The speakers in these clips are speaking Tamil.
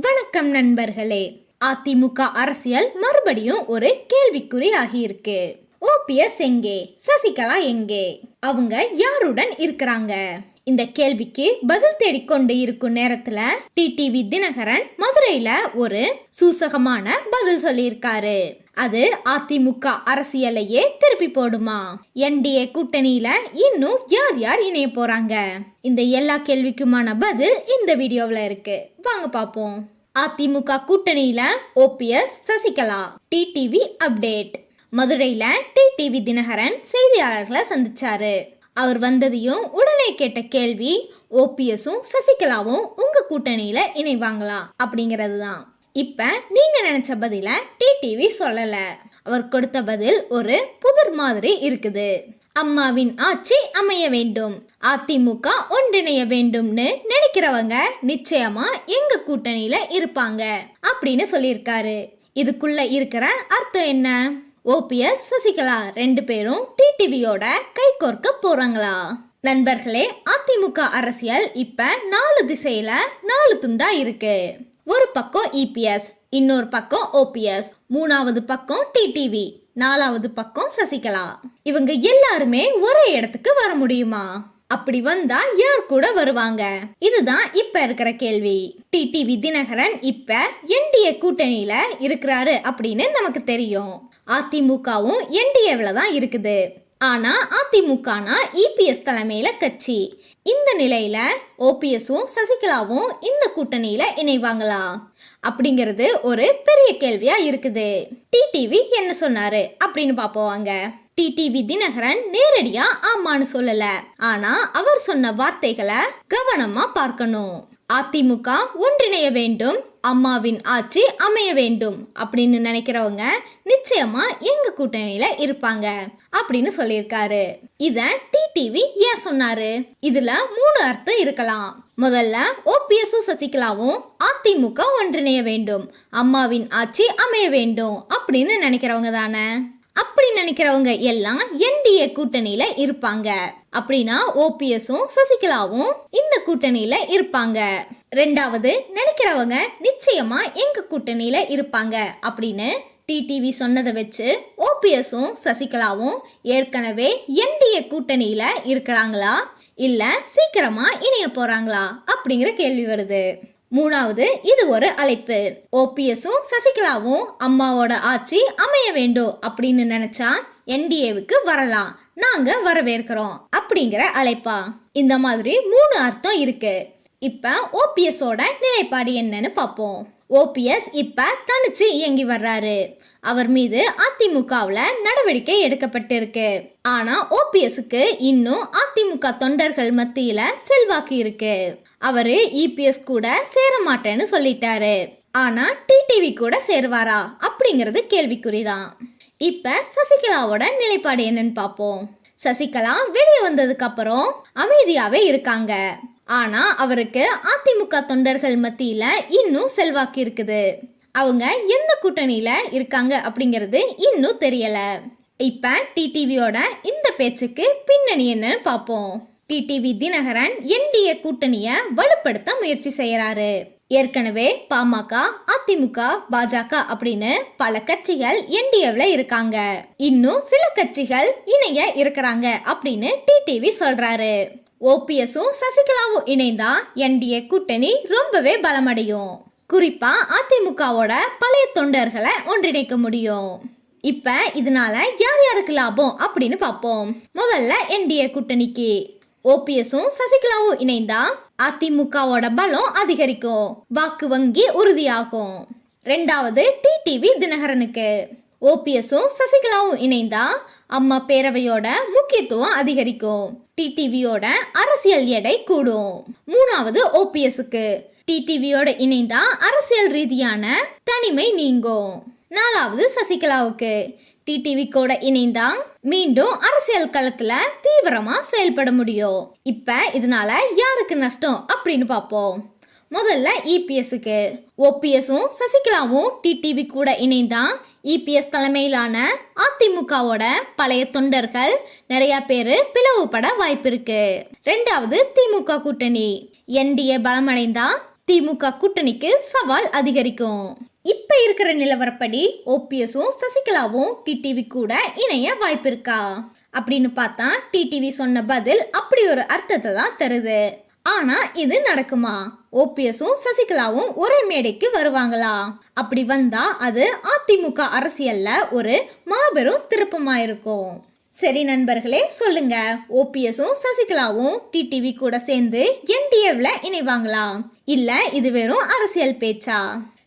வணக்கம் நண்பர்களே. அதிமுக அரசியல் மறுபடியும் ஒரு கேள்விக்குறி ஆகியிருக்கு ஓபிஎஸ் எங்கே? சசிகலா எங்கே? அவங்க யாருடன் இருக்கிறாங்க? இந்த கேள்விக்கு பதில் தேடிக்கொண்டு இருக்கும் நேரத்துல டிடிவி தினகரன் மதுரையில ஒரு சூசகமான பதில் சொல்லியிருக்காரு. அது அதிமுக அரசியலையே திருப்பி போடுமா? என்டிஏ கூட்டணியில இன்னும் யார் யார் இணைய போறாங்க? இந்த எல்லா கேள்விக்குமான பதில் இந்த வீடியோவில் இருக்கு. வாங்க பார்ப்போம் அதிமுக கூட்டணியில ஓபிஎஸ் சசிகலா டிடிவி அப்டேட். மதுரையில டிடிவி தினகரன் செய்தியாளர்களை சந்திச்சாரு. அவர் வந்ததையும் உடனே கேட்ட கேள்வி ஓபிஎஸும் சசிகலாவும் உங்க கூட்டணியில இணைவாங்களா? அப்படிங்கிறது தான் இப்ப நீங்க நினைச்ச பதில டிடிவி சொல்லல. அவர் கொடுத்த பதில் ஒரு புதிர் மாதிரி இருக்குது. அம்மாவின் ஆட்சி அமைய வேண்டும். அதிமுக ஒன்றிணைய வேண்டும்னு நினைக்கிறவங்க நிச்சயமா எங்க கூட்டணியில இருப்பாங்க அப்படின்னு சொல்லியிருக்காரு. இதுக்குள்ள இருக்கிற அர்த்தம் என்ன? ஓபிஎஸ் சசிகலா ரெண்டு பேரும் டிடிவியோட கை கோர்க்க போறாங்களா? நண்பர்களே அதிமுக அரசியல் இப்ப நாலு திசையில நாலு துண்டா இருக்கு. ஒரு பக்கம் இபிஎஸ் இன்னொரு பக்கம் ஓபிஎஸ் மூணாவது பக்கம் டிடிவி நாலாவது பக்கம் சசிகலா. இவங்க எல்லாருமே ஒரே இடத்துக்கு வர முடியுமா? அப்படி வந்தா யார் கூட வருவாங்க? இதுதான் இப்ப இருக்கிற கேள்வி. டிடிவி தினகரன் இப்ப என்டிஏ கூட்டணியில இருக்கிறாரு அப்படின்னு நமக்கு தெரியும். அதிமுகவும் என்டிஏவில் தான் இருக்குது. ஆனா அதிமுகனா இபிஎஸ் தலைமையில கட்சி. இந்த நிலையில ஓபிஎஸும் சசிகலாவும் இந்த கூட்டணியில இணைவாங்களா? அப்படிங்கிறது ஒரு பெரிய கேள்வியா இருக்குது. டிடிவி என்ன சொன்னாரு அப்படின்னு பாப்போம் வாங்க. டிடிவி தினகரன் நேரடியா ஆமான்னு சொல்லல. ஆனா அவர் சொன்ன வார்த்தைகளை கவனமா பார்க்கணும். அதிமுக ஒன்றிணைய வேண்டும். அம்மாவின் ஆட்சி அமைய வேண்டும் அப்படின்னு நினைக்கிறவங்க நிச்சயமா எங்க கூட்டணியில இருப்பாங்க அப்படின்னு சொல்லியிருக்காரு. இத டிடிவி ஏன் சொன்னாரு? இதுல மூணு அர்த்தம் இருக்கலாம். முதல்ல ஓபிஎஸும் சசிகலாவும் அதிமுக ஒன்றிணைய வேண்டும். அம்மாவின் ஆட்சி அமைய வேண்டும் அப்படின்னு நினைக்கிறவங்க தானே? அப்படி நினைக்கிறவங்க எல்லாம் என்டிஏ கூட்டணியில இருப்பாங்க. அப்படின்னா ஓபிஎஸும் சசிகலாவும் இந்த கூட்டணியில இருப்பாங்க. ரெண்டாவது நினைக்கிறவங்க நிச்சயமா எங்க கூட்டணியில இருப்பாங்க அப்படின்னு டிடிவி சொன்னதை வச்சு ஓபிஎஸும் சசிகலாவும் ஏற்கனவே என்டிஏ கூட்டணியில இருக்கிறாங்களா? இல்ல சீக்கிரமா இணைய போறாங்களா? அப்படிங்கிற கேள்வி வருது. மூணாவது இது ஒரு அழைப்பு. ஓபிஎஸும் சசிகலாவும் அம்மாவோட ஆட்சி அமைய வேண்டும் அப்படின்னு நினைச்சா என்டிஏவுக்கு வரலாம். நாங்க வரவேற்கிறோம் அப்படிங்கிற அழைப்பா. இந்த மாதிரி மூணு அர்த்தம் இருக்கு. இப்போ ஓபிஎஸோட நிலைப்பாடு என்னன்னு பார்ப்போம் ஓபிஎஸ் இப்போ தனிச்சு இயங்கி வர்றாரு. அவர் மீது அதிமுகவில் நடவடிக்கை எடுக்கப்பட்டிருக்கு. ஆனால் ஓபிஎஸ்க்கு இன்னும் அதிமுக தொண்டர்கள் மத்தியில் செல்வாக்கு இருக்கு. அவர் இபிஎஸ் கூட சேர மாட்டேன்னு சொல்லிட்டாரு. ஆனால் டிடிவி கூட சேருவாரா அப்படிங்கிறது கேள்விக்குறிதான். இப்போ சசிகலாவோட நிலைப்பாடு என்னன்னு பார்ப்போம் சசிகலா வெளியே வந்ததுக்கு அப்புறம் அமைதியாகவே இருக்காங்க. ஆனா அவருக்கு அதிமுக தொண்டர்கள் மத்தியில இன்னும் செல்வாக்கு இருக்குது. அவங்க எந்த கூட்டணியில இருக்காங்க அப்படிங்கிறது இன்னும் தெரியல. இப்ப டிடிவியோட இந்த பேச்சுக்கு பின்னணி என்னன்னு பார்ப்போம். டிடிவி தினகரன் என்டிஏ கூட்டணிய வலுப்படுத்த முயற்சி செய்யறாரு. ஏற்கனவே பாமக அதிமுக பாஜக அப்படின்னு பல கட்சிகள் என்டிஏவில் இருக்காங்க. இன்னும் சில கட்சிகள் இணைய இருக்கிறாங்க அப்படின்னு டிடிவி சொல்றாரு. ஓபிஎஸும் சசிகலாவும் இணைந்தா என்டிஏ கூட்டணி ரொம்பவே பலமடையும். குறிப்பா அதிமுகவோட பழைய தொண்டர்களை ஒன்றிணைக்க முடியும். இப்ப இதனால யார் யாருக்கு லாபம் அப்படின்னு பார்ப்போம். முதல்ல என்டிஏ கூட்டணிக்கு. ஓபிஎஸும் சசிகலாவும் இணைந்தா அதிமுகவோட பலம் அதிகரிக்கும். வாக்கு வங்கி உறுதியாகும். ரெண்டாவது டிடிவி தினகரனுக்கு. ஓபிஎஸும் சசிகலாவும் இணைந்தா அம்மா பேரவையோட முக்கியத்துவம் அதிகரிக்கும். டிடிவியோட அரசியல் எடை கூடும். மூணாவது ஓபிஎஸ்க்கு. டிடிவியோட இணைந்தா அரசியல் ரீதியான தனிமை நீங்கும். நாலாவது சசிகலாவுக்கு. டிடிவி கூட இணைந்தா மீண்டும் அரசியல் களத்துல தீவிரமா செயல்பட முடியும். இப்ப இதனால யாருக்கு நஷ்டம் அப்படின்னு பார்ப்போம். முதல்ல இபிஎஸ்க்கு. ஓபிஎஸும் சசிகலாவும் டிடிவி கூட இணைந்தா இபிஎஸ் தலைமையிலான அதிமுகவோட பழைய தொண்டர்கள் நிறைய பேர் பிளவுபட வாய்ப்பு இருக்கு ரெண்டாவது திமுக கூட்டணி. என்டிஏ பலமடைந்தா திமுக கூட்டணிக்கு சவால் அதிகரிக்கும். இப்ப இருக்கிற நிலவரப்படி ஓபிஎஸும் சசிகலாவும் டிடிவி கூட இணைய வாய்ப்பு இருக்கா அப்படின்னு பார்த்தா டிடிவி சொன்ன பதில் அப்படி ஒரு அர்த்தத்தை தான் தருது. ஆனா இது நடக்குமா? ஓபிஎஸும் சசிகலாவும் ஒரே மேடைக்கு வருவாங்களா? அப்படி வந்தா அது அதிமுக அரசியல்ல ஒரு மாபெரும் திருப்பமா இருக்கும் சரி நண்பர்களே சொல்லுங்க. ஓபிஎஸும் சசிகலாவும் டிடிவி கூட சேர்ந்து என்டிஏவில் இணைவாங்களா? இல்ல இது வெறும் அரசியல் பேச்சா?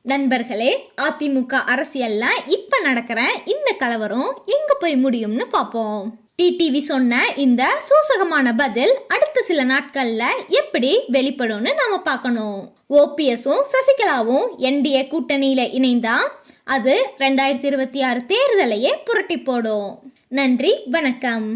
நண்பர்களே அதிமுக அரசியல்ல இப்ப நடக்கிற இந்த கலவரம் எங்க போய் முடியும்னு பார்ப்போம் டிடிவி சொன்ன இந்த சூசகமான பதில் அடுத்த சில நாட்கள்ல எப்படி வெளிப்படும்னு நாம பார்க்கணும். ஓபிஎஸும் சசிகலாவும் என்டிஏ கூட்டணியில இணைந்தா அது ரெண்டாயிரத்தி இருபத்தி ஆறு தேர்தலையே புரட்டி போடும். நன்றி வணக்கம்.